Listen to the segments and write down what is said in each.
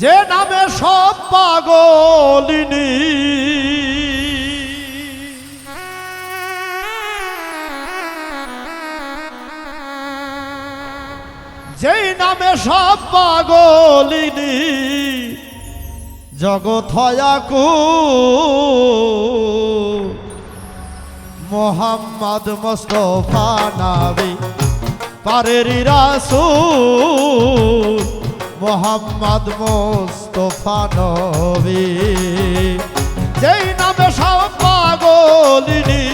যে নামে সব পাগলিনী। যেই নামে সব পাগলিনী, জগৎ হয়াকু মোহাম্মদ মোস্তফা নাবি, পারেরি রাসূল। মোহাম্মদ মোস্তফা নবী। যেই নামে সব পাগলিনী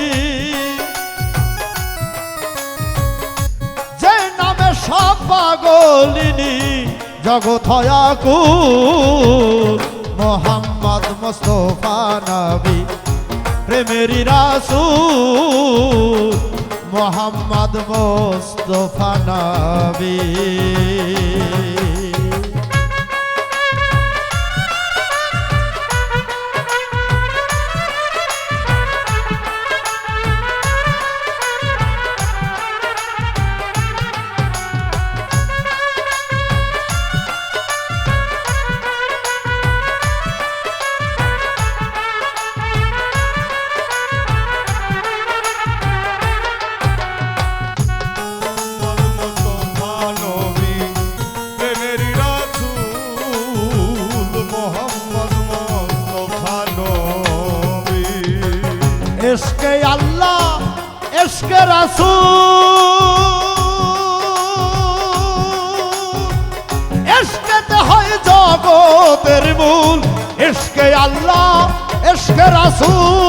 যে নামে সব পাগলিনী জগৎ হয়াকুল মোহাম্মদ মোস্তফা নবী। প্রেমেরি রাসূল মোহাম্মদ মোস্তফা নবী। এসকে আল্লাহ, এসকে রাসূল। এসকেতে হয় জগতের মূল, এসকে আল্লাহ, এসকে রাসূল।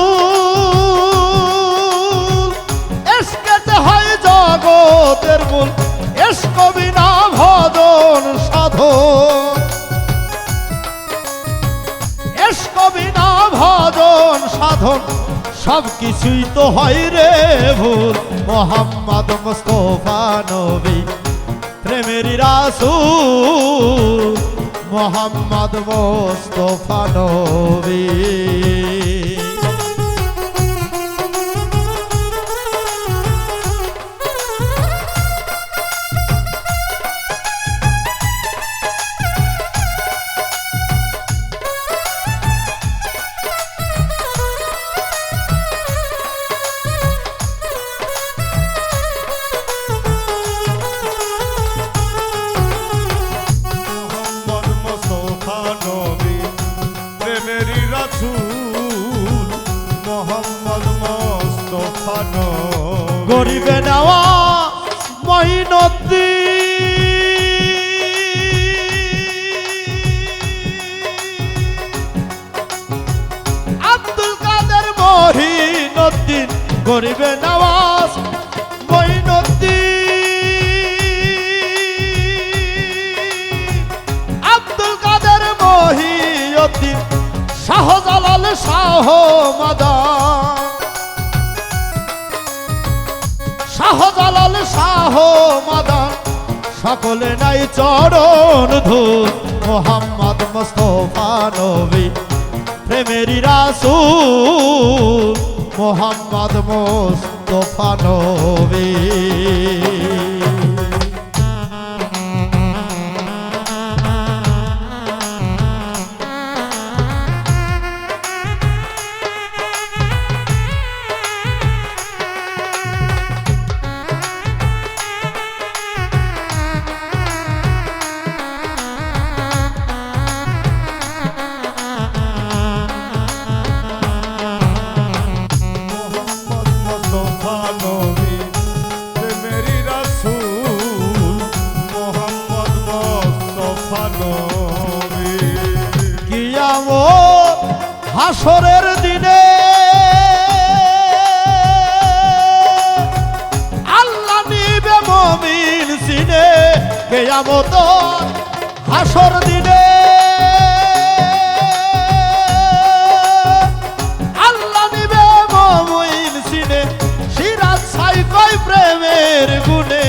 এসকেতে হয় জগতের মূল। সাধন সব কিছুই তো হয় রে ভুল মোহাম্মদ মুস্তফা নবী, প্রেমেরি রাসু মোহাম্মদ মুস্তফা নবী। গরিবে নেওয়া মহিনদ্দি আব্দুল কাদের মহিনদ্দিন গরিবে নওয়াজ মাদান শাহ মাদান, সকলে নাই চরণ ধূল মোহাম্মদ মুস্তফা নবী, প্রেমেরি রাসূল। মোহাম্মদ মুস্তফা নবী। হাসরের দিনে আল্লাহ নিবে মমিন সিনে, কেয়ামত হাসর দিনে। আল্লাহ নিবে মমিন সিনে সিরাজ সাই কয় প্রেমের গুণে।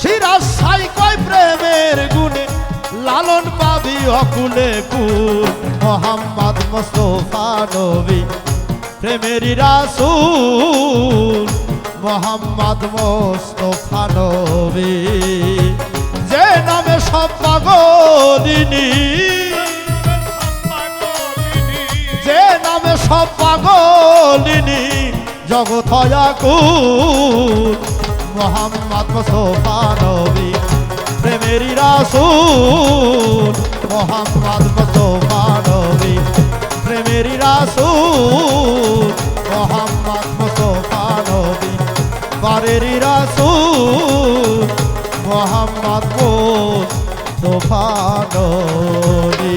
সিরাজ সাই কয় প্রেমের অকুলে কুল মোহাম্মদ মুস্তফা নবী, প্রেমেরি রাসূল, মোহাম্মদ মোস্তফা নবী। যে নামে সব পাগলিনী, যে নামে সব পাগলিনী, জগৎ মোহাম্মদ মুস্তফা নবী। প্রেমেরই রাসুল মোহাম্মদ মুস্তফা নবী প্রেমেরি রাসুল মোহাম্মদ মুস্তফা নবী বারেরি রাসুল মোহাম্মদ মুস্তফা নবী